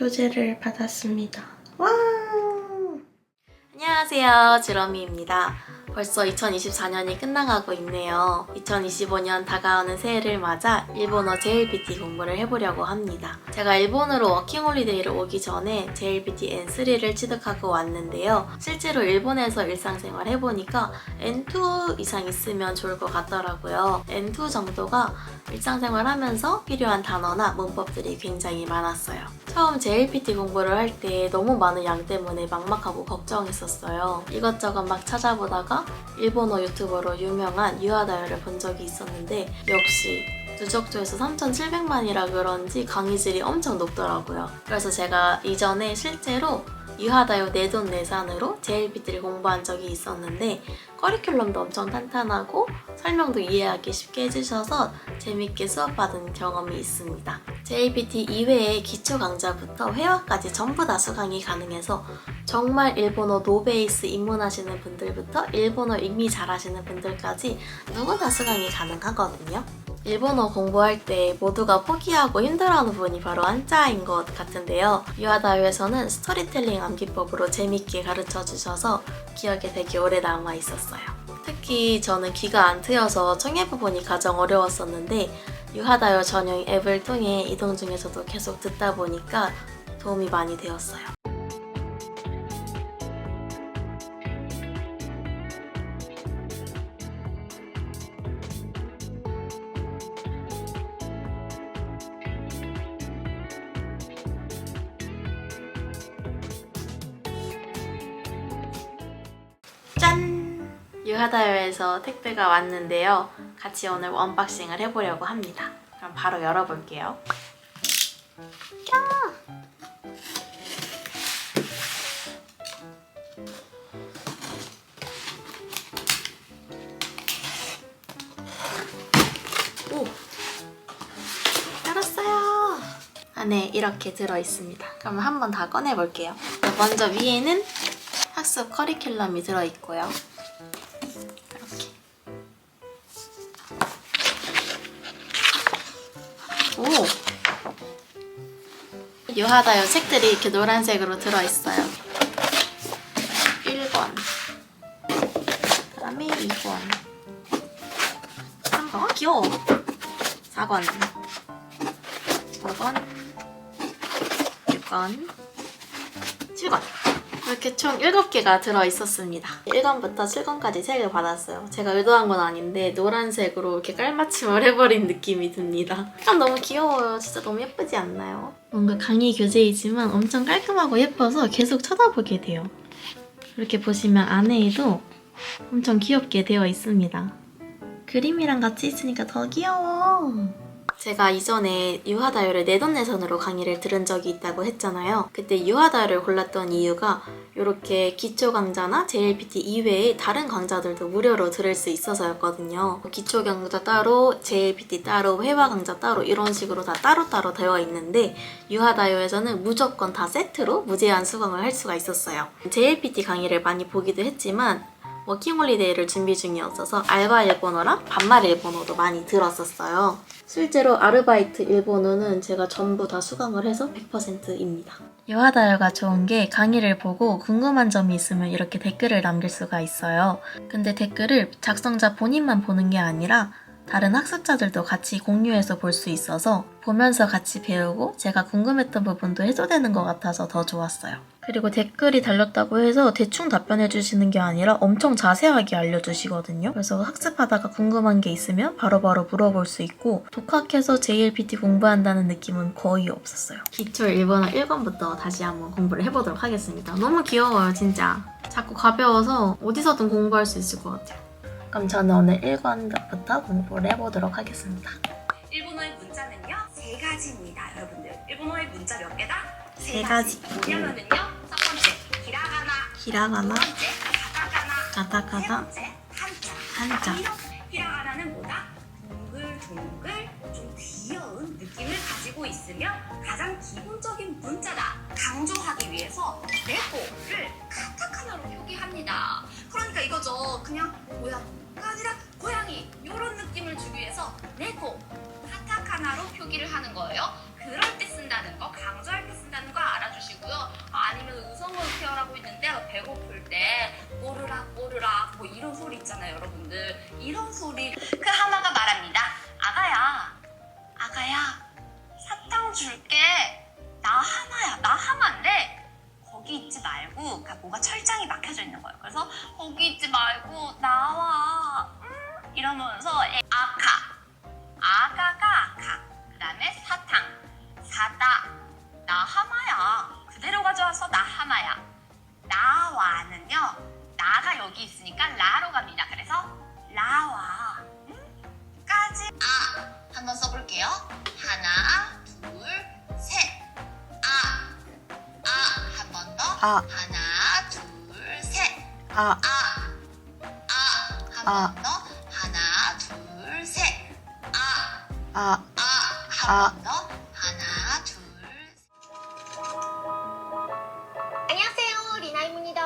표제를 받았습니다. 와! 안녕하세요. 지러미입니다. 벌써 2024년이 끝나가고 있네요. 2025년 다가오는 새해를 맞아 일본어 JLPT 공부를 해보려고 합니다. 제가 일본으로 워킹홀리데이를 오기 전에 JLPT N3를 취득하고 왔는데요. 실제로 일본에서 일상생활 해보니까 N2 이상 있으면 좋을 것 같더라고요. N2 정도가 일상생활 하면서 필요한 단어나 문법들이 굉장히 많았어요. 처음 JLPT 공부를 할 때 너무 많은 양 때문에 막막하고 걱정했었어요. 이것저것 막 찾아보다가 일본어 유튜버로 유명한 유아다요를 본 적이 있었는데 역시 누적 조회수 3,700만이라 그런지 강의 질이 엄청 높더라고요. 그래서 제가 이전에 실제로 유하다요 내돈 내산으로 JLPT를 공부한 적이 있었는데 커리큘럼도 엄청 탄탄하고 설명도 이해하기 쉽게 해주셔서 재밌게 수업받은 경험이 있습니다. JLPT 이외의 기초 강좌부터 회화까지 전부 다 수강이 가능해서 정말 일본어 노베이스 입문하시는 분들부터 일본어 이미 잘하시는 분들까지 누구나 수강이 가능하거든요. 일본어 공부할 때 모두가 포기하고 힘들어하는 부분이 바로 한자인 것 같은데요. 유아다요에서는 스토리텔링 암기법으로 재밌게 가르쳐 주셔서 기억에 되게 오래 남아 있었어요. 특히 저는 귀가 안 트여서 청해 부분이 가장 어려웠었는데 유하다요 전용 앱을 통해 이동 중에서도 계속 듣다 보니까 도움이 많이 되었어요. 유하다요에서 택배가 왔는데요. 같이 오늘 언박싱을 해보려고 합니다. 그럼 바로 열어볼게요. 오! 열었어요! 안에 이렇게 들어있습니다. 그럼 한번 다 꺼내볼게요. 먼저 위에는 학습 커리큘럼이 들어있고요. 오! 유하다 요 책들이 이렇게 노란색으로 들어있어요. 1권. 그 다음에 2권. 3번. 귀여워. 4권. 5권. 6권. 7권. 이렇게 총 7개가 들어있었습니다. 1권부터 7권까지 책을 받았어요. 제가 의도한 건 아닌데 노란색으로 이렇게 깔맞춤을 해버린 느낌이 듭니다. 참 너무 귀여워요. 진짜 너무 예쁘지 않나요? 뭔가 강의 교재이지만 엄청 깔끔하고 예뻐서 계속 쳐다보게 돼요. 이렇게 보시면 안에에도 엄청 귀엽게 되어 있습니다. 그림이랑 같이 있으니까 더 귀여워. 제가 이전에 유하다요를 내돈내산으로 강의를 들은 적이 있다고 했잖아요. 그때 유하다요를 골랐던 이유가 이렇게 기초 강좌나 JLPT 이외에 다른 강좌들도 무료로 들을 수 있어서였거든요. 기초 강좌 따로, JLPT 따로, 회화 강좌 따로 이런 식으로 다 따로따로 되어 있는데 유하다요에서는 무조건 다 세트로 무제한 수강을 할 수가 있었어요. JLPT 강의를 많이 보기도 했지만 워킹홀리데이를 준비 중이었어서 알바 일본어랑 반말 일본어도 많이 들었었어요. 실제로 아르바이트 일본어는 제가 전부 다 수강을 해서 100%입니다. 유하다요가 좋은 게 강의를 보고 궁금한 점이 있으면 이렇게 댓글을 남길 수가 있어요. 근데 댓글을 작성자 본인만 보는 게 아니라 다른 학습자들도 같이 공유해서 볼 수 있어서 보면서 같이 배우고 제가 궁금했던 부분도 해소되는 것 같아서 더 좋았어요. 그리고 댓글이 달렸다고 해서 대충 답변해 주시는 게 아니라 엄청 자세하게 알려주시거든요. 그래서 학습하다가 궁금한 게 있으면 바로바로 물어볼 수 있고 독학해서 JLPT 공부한다는 느낌은 거의 없었어요. 기초 일본어 1권부터 다시 한번 공부를 해보도록 하겠습니다. 너무 귀여워요, 진짜. 자꾸 가벼워서 어디서든 공부할 수 있을 것 같아요. 그럼 저는 오늘 1권부터 공부를 해보도록 하겠습니다. 일본어의 문자는요 세 가지입니다, 여러분들. 일본어의 문자 몇 개다? 세 가지. 뭐냐면은요 첫 번째 히라가나, 히라가나, 두 번째 가타카나, 세 가타카나, 번째 한자. 한자. 히라가나는 뭐다? 둥글둥글 좀 귀여운 느낌을 가지고 있으며 가장 기본적인 문자다. 강조하기 위해서 네코를 하나로 표기합니다. 그러니까 이거죠. 그냥 고양이가 아니라 고양이 이런 느낌을 주기 위해서 네코 카타카나로 표기를 하는 거예요. 그럴 때 쓴다는 거, 강조할 때 쓴다는 거 알아주시고요. 아니면 의성어로 표현하고 있는데 배고플 때 꼬르락 꼬르락 뭐 이런 소리 있잖아요, 여러분들. 이런 소리. 그 하마가 말합니다. 아가야, 아가야, 사탕 줄게. 나 하마야, 나 하마인데 거기 있지 말고 그러니까 뭐가 철저. 이 막혀져 있는 거예요. 그래서 거기 있지 말고 나와. 음? 이러면서 애- 아카 아가가 아카 그 다음에 사탕. 사다. 나 하마야. 그대로 가져와서 나 하마야. 나와는요 나가 여기 있으니까 라로 갑니다. 그래서 라와. 음? 까지. 아 한번 써볼게요. 하나 둘 셋 아 아 한 번 더. 아, 하나 둘셋 아, 아, 아, 한 아. 번 더. 하나, 둘, 셋. 아, 아, 아, 아. 한 번 더. 하나, 둘, 안녕하세요 리나입니다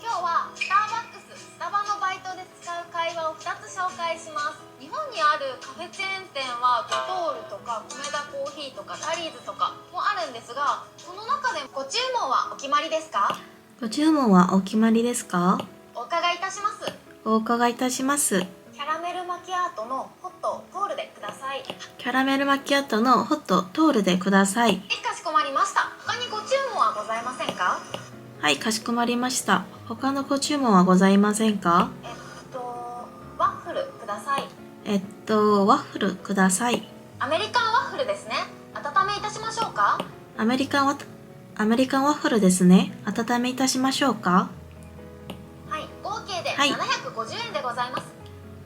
今日はスターバックススタバのバイトで使う会話を2つ紹介します日本にあるカフェチェーン店はドトールとかコメダコーヒーとかタリーズとかもあるんですがその中でご注文はお決まりですか ご注文はお決まりですか？お伺いいたします。お伺いいたします。キャラメルマキアートのホットトールでください。キャラメルマキアットのホットトールでください。はいかしこまりました。他にご注文はございませんか？はい、かしこまりました。他のご注文はございませんか？えっとワッフルください。えっと、ワッフルください。アメリカンワッフルですね。温めいたしましょうか？アメリカンワ アメリカンワッフルですね。温めいたしましょうかはい合計ではい750円でございます、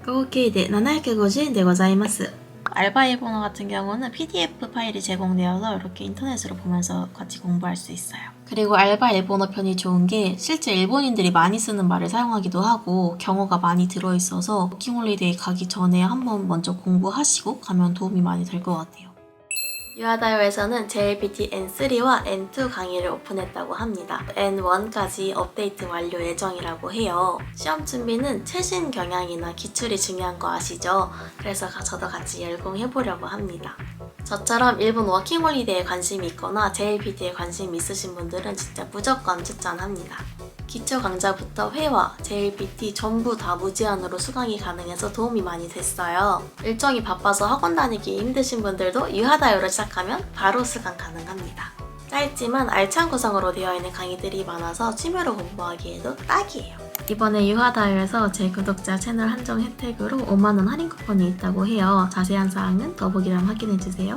合計で750円でございます。 알바 일본어 같은 경우는 PDF 파일이 제공되어서 이렇게 인터넷으로 보면서 같이 공부할 수 있어요. 그리고 알바 일본어 편이 좋은 게 실제 일본인들이 많이 쓰는 말을 사용하기도 하고 경어가 많이 들어있어서 워킹홀리데이 가기 전에 한번 먼저 공부하시고 가면 도움이 많이 될 것 같아요. 유아다요에서는 JLPT N3와 N2 강의를 오픈했다고 합니다. N1까지 업데이트 완료 예정이라고 해요. 시험 준비는 최신 경향이나 기출이 중요한 거 아시죠? 그래서 가- 저도 같이 열공해보려고 합니다. 저처럼 일본 워킹홀리데이에 관심이 있거나 JLPT에 관심 있으신 분들은 진짜 무조건 추천합니다. 기초 강좌부터 회화, JLPT 전부 다 무제한으로 수강이 가능해서 도움이 많이 됐어요. 일정이 바빠서 학원 다니기 힘드신 분들도 유하다요를 시작하면 바로 수강 가능합니다. 짧지만 알찬 구성으로 되어 있는 강의들이 많아서 취미로 공부하기에도 딱이에요. 이번에 유하다요에서 제 구독자 채널 한정 혜택으로 5만원 할인 쿠폰이 있다고 해요. 자세한 사항은 더보기란 확인해주세요.